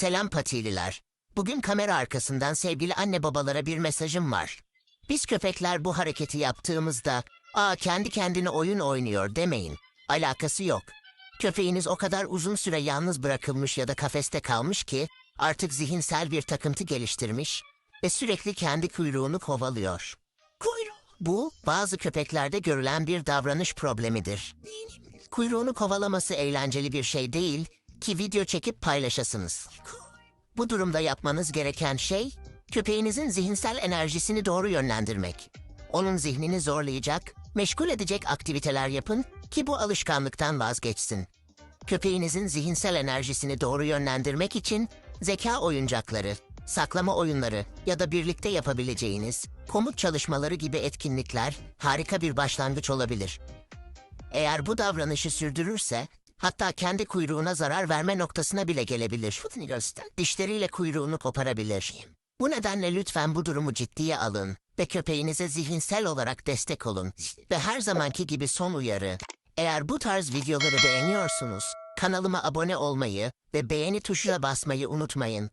Selam patililer. Bugün kamera arkasından sevgili anne babalara bir mesajım var. Biz köpekler bu hareketi yaptığımızda, ''Aa kendi kendine oyun oynuyor.'' demeyin. Alakası yok. Köpeğiniz o kadar uzun süre yalnız bırakılmış ya da kafeste kalmış ki, artık zihinsel bir takıntı geliştirmiş ve sürekli kendi kuyruğunu kovalıyor. Kuyruğu. Bu, bazı köpeklerde görülen bir davranış problemidir. Kuyruğunu kovalaması eğlenceli bir şey değil ki video çekip paylaşasınız. Bu durumda yapmanız gereken şey, köpeğinizin zihinsel enerjisini doğru yönlendirmek. Onun zihnini zorlayacak, meşgul edecek aktiviteler yapın ki bu alışkanlıktan vazgeçsin. Köpeğinizin zihinsel enerjisini doğru yönlendirmek için zeka oyuncakları, saklama oyunları ya da birlikte yapabileceğiniz komut çalışmaları gibi etkinlikler harika bir başlangıç olabilir. Eğer bu davranışı sürdürürse, hatta kendi kuyruğuna zarar verme noktasına bile gelebilir. Dişleriyle kuyruğunu koparabilir. Bu nedenle lütfen bu durumu ciddiye alın ve köpeğinize zihinsel olarak destek olun. Ve her zamanki gibi son uyarı. Eğer bu tarz videoları beğeniyorsunuz, kanalıma abone olmayı ve beğeni tuşuna basmayı unutmayın.